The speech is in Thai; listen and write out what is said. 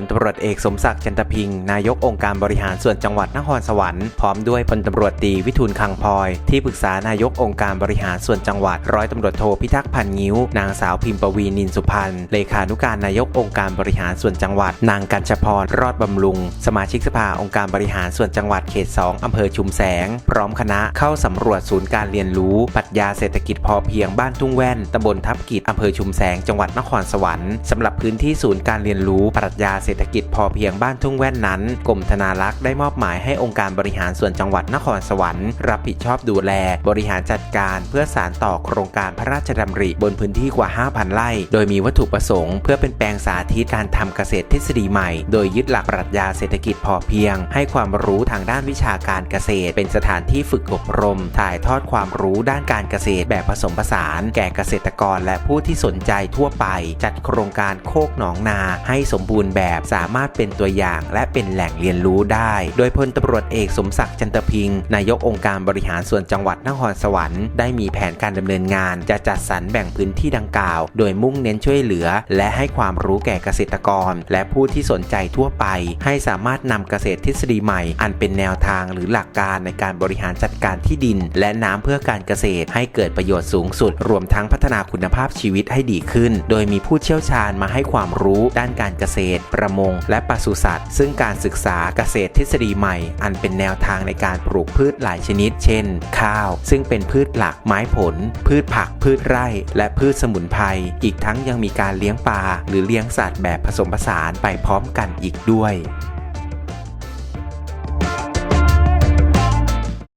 ลตำรวจเอกสมศักดิ์จันทพิง นายกองค์การบริหารส่วนจังหวัดนครสวรรค์พร้อมด้วยพลตำรวจตรีวิทูลคังพลอย ที่ปรึกษานายกองค์การบริหารส่วนจังหวัด ร้อยตำรวจโทพิทักษ์พันงิ้ว นางสาวพิมพ์ปวีนินสุพันธ์เลขานุการนายกองค์การบริหารส่วนจังหวัด นางกัญชพรรอดบำรุง สมาชิกสภาองค์การบริหารส่วนจังหวัดเขต 2 อำเภอชุมแสง พร้อมคณะเข้าสำรวจศูนย์การเรียนรู้ปรัชญาเศรษฐกิจพอเพียงบ้านทุ่งแว่นตำบลทับกิจอำเภอชุมแสงจังหวัดนครสวรรค์สำหรับพื้นที่ศูนย์การเรียนรู้ปรัชญาเศรษฐกิจพอเพียงบ้านทุ่งแว่นนั้น กรมธนารักษ์ได้มอบหมายให้องค์การบริหารส่วนจังหวัดนครสวรรค์รับผิดชอบดูแล บริหารจัดการเพื่อสานต่อโครงการพระราชดำริบนพื้นที่กว่า 5,000 ไร่ โดยมีวัตถุประสงค์เพื่อเป็นแปลงสาธิตการทำเกษตรทฤษฎีใหม่ โดยยึดหลักปรัชญาเศรษฐกิจพอเพียง ให้ความรู้ทางด้านวิชาการเกษตร เป็นสถานที่ฝึกอบรม ถ่ายทอดความรู้ด้านการเกษตรแบบผสมผสาน แก่เกษตรกรและผู้ที่สนใจทั่วไป จัดโครงการโคกหนองนาให้สมบูรณ์แบบสามารถเป็นตัวอย่าง และเป็นแหล่งเรียนรู้ได้ โดยพลตำรวจเอกสมศักดิ์จันทพิงค์นายกองค์การบริหารส่วนจังหวัดนครสวรรค์ได้มีแผนการดำเนินงาน จะจัดสรรแบ่งพื้นที่ดังกล่าว โดยมุ่งเน้นช่วยเหลือ และให้ความรู้แก่เกษตรกร และผู้ที่สนใจทั่วไป ให้สามารถนำเกษตรทฤษฎีใหม่ อันเป็นแนวทางหรือหลักการในการบริหารจัดการที่ดิน และน้ำเพื่อการเกษตร ให้เกิดประโยชน์สูงสุด รวมทั้งพัฒนาคุณภาพชีวิตให้ดีขึ้น โดยมีผู้เชี่ยวชาญมาให้ความรู้ด้านการเกษตรประมง และปศุสัตว์ ซึ่งการศึกษาเกษตรทฤษฎีใหม่ อันเป็นแนวทางในการปลูกพืชหลายชนิด เช่น ข้าว ซึ่งเป็นพืชหลักไม้ผล พืชผัก พืชไร่ และพืชสมุนไพร อีกทั้งยังมีการเลี้ยงปลาหรือเลี้ยงสัตว์แบบผสมผสานไปพร้อมกันอีกด้วย